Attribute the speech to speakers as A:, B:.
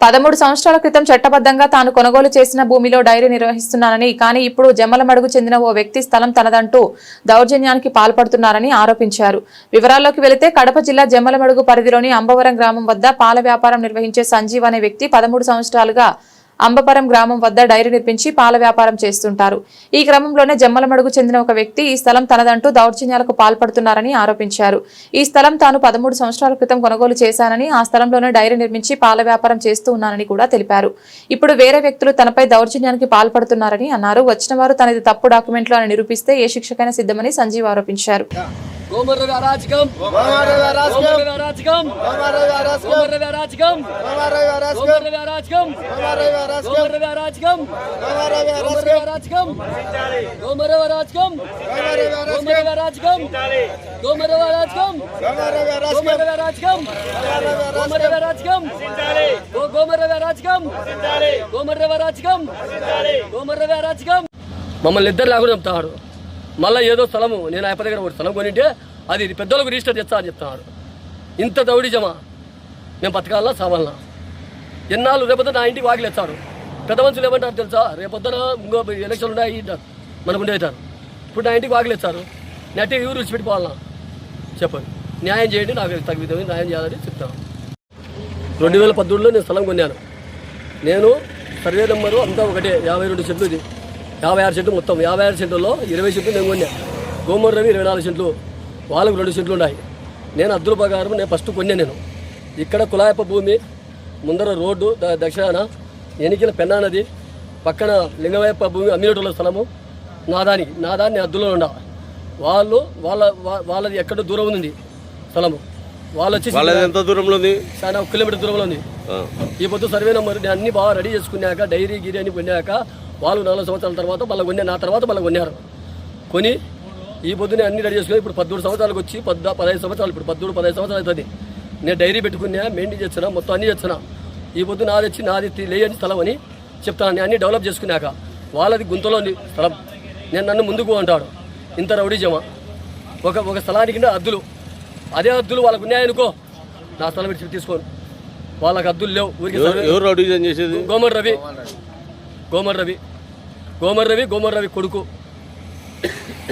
A: పదమూడు సంవత్సరాల క్రితం చట్టబద్ధంగా తాను కొనుగోలు చేసిన భూమిలో డైరీ నిర్వహిస్తున్నానని కానీ ఇప్పుడు జమ్మలమడుగు చెందిన ఓ వ్యక్తి స్థలం తనదంటూ దౌర్జన్యానికి పాల్పడుతున్నారని ఆరోపించారు. వివరాల్లోకి వెళితే కడప జిల్లా జమ్మలమడుగు పరిధిలోని అంబవరం గ్రామం వద్ద పాల వ్యాపారం నిర్వహించే సంజీవ్ అనే వ్యక్తి పదమూడు సంవత్సరాలుగా అంబపరం గ్రామం వద్ద డైరీ నిర్మించి పాల వ్యాపారం చేస్తుంటారు. ఈ క్రమంలోనే జమ్మలమడుగు చెందిన ఒక వ్యక్తి ఈ స్థలం తనదంటూ దౌర్జన్యాలకు పాల్పడుతున్నారని ఆరోపించారు. ఈ స్థలం తాను పదమూడు సంవత్సరాల క్రితం కొనుగోలు చేశానని ఆ స్థలంలోనే డైరీ నిర్మించి పాల వ్యాపారం చేస్తూ ఉన్నానని కూడా తెలిపారు. ఇప్పుడు వేరే వ్యక్తులు తనపై దౌర్జన్యానికి పాల్పడుతున్నారని అన్నారు. వచ్చిన వారు తనది తప్పు డాక్యుమెంట్లు అని నిరూపిస్తే ఏ శిక్షకైనా సిద్ధమని సంజీవ్ ఆరోపించారు.
B: గోమర్రవి అరాచకం
C: గోమర్రవి అరాచకం.
B: గోమర్రవి అరాచకం
C: గోమర్రవి అరాచకం.
B: గోమర్రవి అరాచకం
C: గోమర్రవి అరాచకం.
B: గోమర్రవి అరాచకం
C: గోమర్రవి అరాచకం.
B: గోమర్రవి అరాచకం
C: గోమర్రవి అరాచకం.
B: గోమర్రవి అరాచకం
C: గోమర్రవి అరాచకం.
B: గోమర్రవి అరాచకం గోమర్రవి అరాచకం
C: గోమర్రవి అరాచకం.
B: గోమర్రవి అరాచకం మమ్మల్ని ఇద్దరు చెప్తాడు మళ్ళీ ఏదో స్థలము నేను ఆయన దగ్గర ఒక స్థలం కొనింటే అది పెద్దలకు రిజిస్టర్ చేస్తా అని చెప్తున్నాడు ఇంత దౌడిజమా మేము బతకాలన్నా సావాలనా? ఎన్నాళ్ళు రేపొద్దు నా ఇంటికి వాకిలేస్తాడు పెద్ద మనుషులు ఏమంటారు తెలుసా? రేపొద్దున ఇంకో ఎలక్షన్లు ఉన్నాయి మనకు ఉండేటారు ఇప్పుడు నా ఇంటికి వాకిలేస్తారు నెట్ ఎవరు విడిచిపెట్టుకోవాలన్నా చెప్పండి. న్యాయం చేయండి నాకు తగ్గ విధంగా న్యాయం చేయాలని చెప్తాను. రెండు వేల పద్దెనిమిదిలో నేను స్థలం కొన్నాను. నేను సర్వే నెంబరు అంతా ఒకటే యాభై రెండు సెంట్లు ఇది. యాభై ఆరు సెంట్లు మొత్తం యాభై ఆరు సెంట్లలో ఇరవై సెంట్లు నేను కొన్నా. గోమూరవి రవి ఇరవై నాలుగు సెంట్లు వాళ్ళకు రెండు సెంట్లు ఉన్నాయి. నేను అద్దుల ప్రకారం నేను ఫస్ట్ కొన్నా నేను. ఇక్కడ కులాయప్ప భూమి ముందర రోడ్డు దక్షిణాన ఎనికిల పెన్నా నది పక్కన లింగవయప్ప భూమి అమ్మినటుల స్థలము నాదానికి నాదాన్ని అద్దులో ఉండ. వాళ్ళు వాళ్ళ వాళ్ళది ఎక్కడో దూరం ఉంది స్థలము. వాళ్ళు వచ్చి
D: వాళ్ళది ఎంత దూరంలో ఉంది?
B: చాలా ఒక కిలోమీటర్ దూరంలో ఉంది. ఈ పొద్దు సర్వే నెంబర్ నేను అన్ని బాగా రెడీ చేసుకున్నాక డైరీ గిరి అని కొన్నాక వాళ్ళు నాలుగు సంవత్సరాల తర్వాత మళ్ళీ కొన్నా నా తర్వాత మళ్ళీ కొన్నారు. కొని ఈ పొద్దునే అన్ని రెడీ చేసుకుని ఇప్పుడు పద్దూరు సంవత్సరాలకు వచ్చి పద్ద పదహైదు సంవత్సరాలు ఇప్పుడు పద్దూరు పదహైదు సంవత్సరాలు అవుతుంది. నేను డైరీ పెట్టుకున్నా మెయింటైన్ చేస్తున్నా మొత్తం అన్ని చేస్తున్నా. ఈ పొద్దు నాది వచ్చి నాది లేని స్థలం అని చెప్తాను. నేను అన్ని డెవలప్ చేసుకున్నాక వాళ్ళది గుంతలో ఉంది స్థలం. నేను నన్ను ముందుకు అంటాడు. ఇంత రౌడీజమా? ఒక ఒక స్థలానికి అద్దులు. అదే అద్దులు వాళ్ళకు ఉన్నాయనుకో నా స్థలం విడిచి తీసుకోను. వాళ్ళకి అద్దులు లేవు. ఊరికి
D: చేసేది?
B: గోమర్ రవి. గోమర్ రవి. గోమర్ రవి గోమర్ రవి కొడుకు.